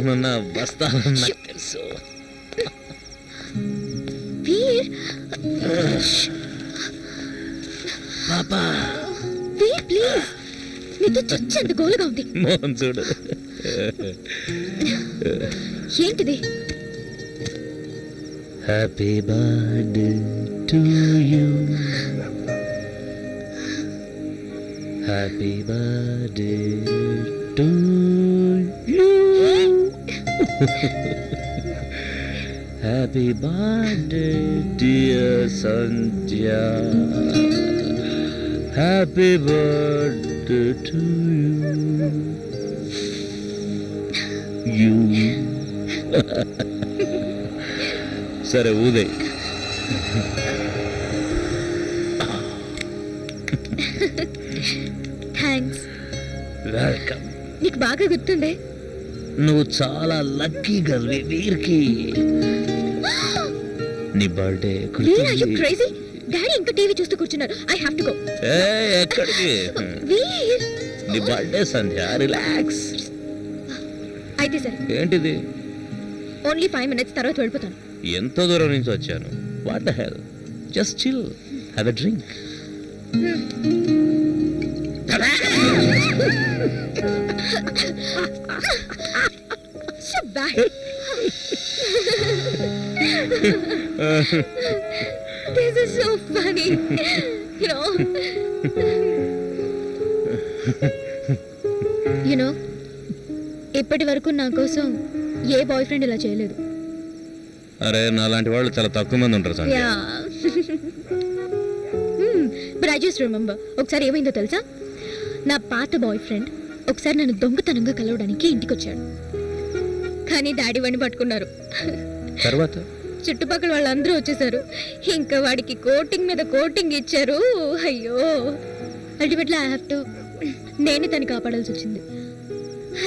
వస్తానని నాకు తెలుసు. Shh, పాపా. Veer, please. నీతో చచ్చేంత గోలుగా ఉంది. మోహన్ చూడు. ఏంటిది? Happy birthday to you happy birthday to you happy birthday dear Sandhya happy birthday to you you సరే ఊదే. థ్యాంక్స్ వెల్కమ్ నీకు బాగా గుర్తుండే నువ్వు చాలా లక్కీ గర్వి వీరికి. నీ బర్త్డే క్రేజీ డాడీ ఇంకా టీవీ చూస్తూ కూర్చున్నారు. ఐ హావ్ టు గో ఎక్కడికి? వీర్. నీ బర్త్డే సంధ్య రిలాక్స్ అయితే సరే ఏంటిది? ఓన్లీ ఫైవ్ మినిట్స్ తర్వాత వెళ్ళిపోతాను. ఎంతో దూరం నుంచి వచ్చాను? What the hell just chill have a drink So this is so funny. You know. you know, ఇప్పటి వరకు నా కోసం ఏ బాయ్ ఫ్రెండ్ ఇలా చేయలేదు. అరే నాలాంటి వాళ్ళు చాలా తక్కువ మంది ఉంటారు Sandhya. Yeah but I just remember ఒకసారి ఏమైందో తెలుసా? నా పాత బాయ్ ఫ్రెండ్ ఒకసారి నన్ను దొంగతనంగా కలవడానికి ఇంటికి వచ్చాడు కానీ డాడీ వాడిని పట్టుకున్నారు. తర్వాత? చుట్టుపక్కల వాళ్ళందరూ వచ్చేసారు. ఇంకా వాడికి కోటింగ్ మీద కోటింగ్ ఇచ్చారు. అయ్యో. అల్టిమేట్లీ ఐ హ్యావ్ టు నేనే తను కాపాడాల్సి వచ్చింది.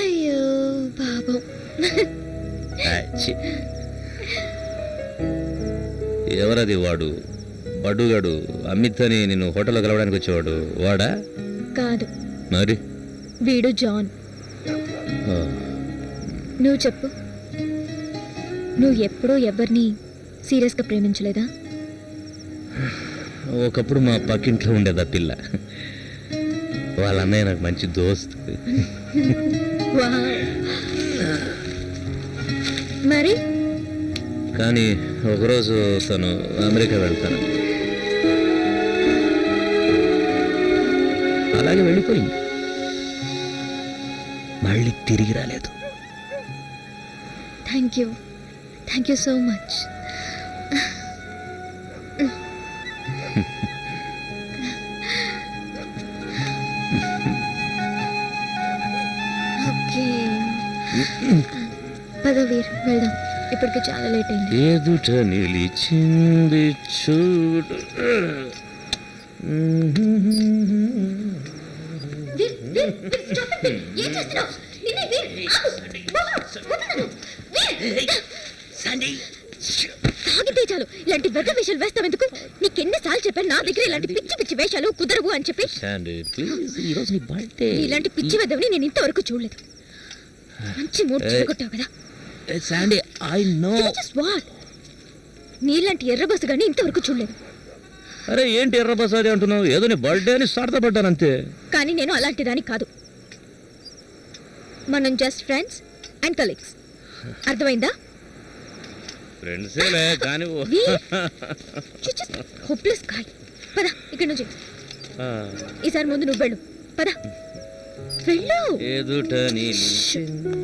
అయ్యో పాపం. ఎవరది వాడు? బడుగాడు అమిత్ అని నేను హోటల్లో కలవడానికి వచ్చేవాడు వాడా? కాదు. మరి? వీడు జాన్. నువ్వు చెప్పు. నువ్వు ఎప్పుడూ ఎవరిని సీరియస్గా ప్రేమించలేదా? ఒకప్పుడు మా పక్కింట్లో ఉండేది ఆ పిల్ల. వాళ్ళ అన్నయ్య నాకు మంచి దోస్త్. మరి? కానీ ఒకరోజు తను అమెరికా వెళ్తాను. అలాగే వెళ్ళిపోయింది. మళ్ళీ తిరిగి రాలేదు. Thank you thank you so much okay పద వీర్ వెళ్దాం. ఇప్పటికి చాలా లేట్ అయింది. ఎదుట నిలిచింది చూడు. ఏం చేస్తున్నావ్? తాగితే చాలు. ఇలాంటి వేషాలు వేస్తావెందుకు? నీకెన్నిసార్లు చెప్పాను నా దగ్గర ఇలాంటి పిచ్చి పిచ్చి వేషాలు కుదరవు అని చెప్పి. శాండీ ప్లీజ్ ఈరోజు నీ బర్త్డే ఇలాంటి పిచ్చి వెదవని నేను ఇంతవరకు చూడలేదు. మంచి మూడు ఏ. చెడగొట్టావు కదా. Sandy I know just what నీలాంటి ఎర్ర బస్సు ఇంతవరకు చూడలేదు. అరే ఏంటి ఎర్ర అంటున్నావు? ఏదో నీ బర్త్డే అని స్టార్ట్ పడ్డాను అంతే కానీ నేను అలాంటి దాని కాదు. మనం జస్ట్ ఫ్రెండ్స్ అండ్ కలీగ్స్ అర్థమైందా? ఫ్రెండ్సేలే కానీ హోప్లెస్ గాయ్ పద ఇక్కడ నుంచి. ఈసారి ముందు నువ్వు వెళ్ళు. పద. వెళ్ళు. ఎదుట నిలిచింది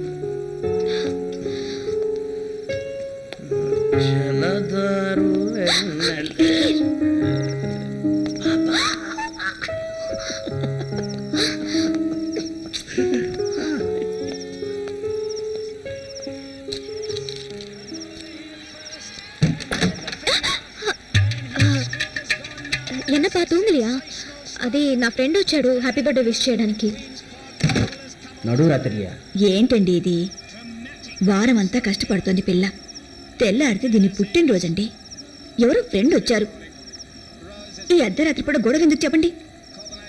என்னப்பா தூங்கலையா అదే నా ఫ్రెండ్ వచ్చాడు హ్యాపీ బర్త్డే విష్ చేయడానికి నడురాత్రియా ఏంటండి ఇది వారం అంతా కష్టపడుతోంది పిల్ల తెల్లారితే దీని పుట్టినరోజండి ఎవరో ఫ్రెండ్ వచ్చారు ఈ అర్ధరాత్రి పూట గొడవ ఎందుకు చెప్పండి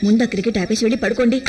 ముందు ఆ క్రికెట్ ఆపేసి వెళ్ళి పడుకోండి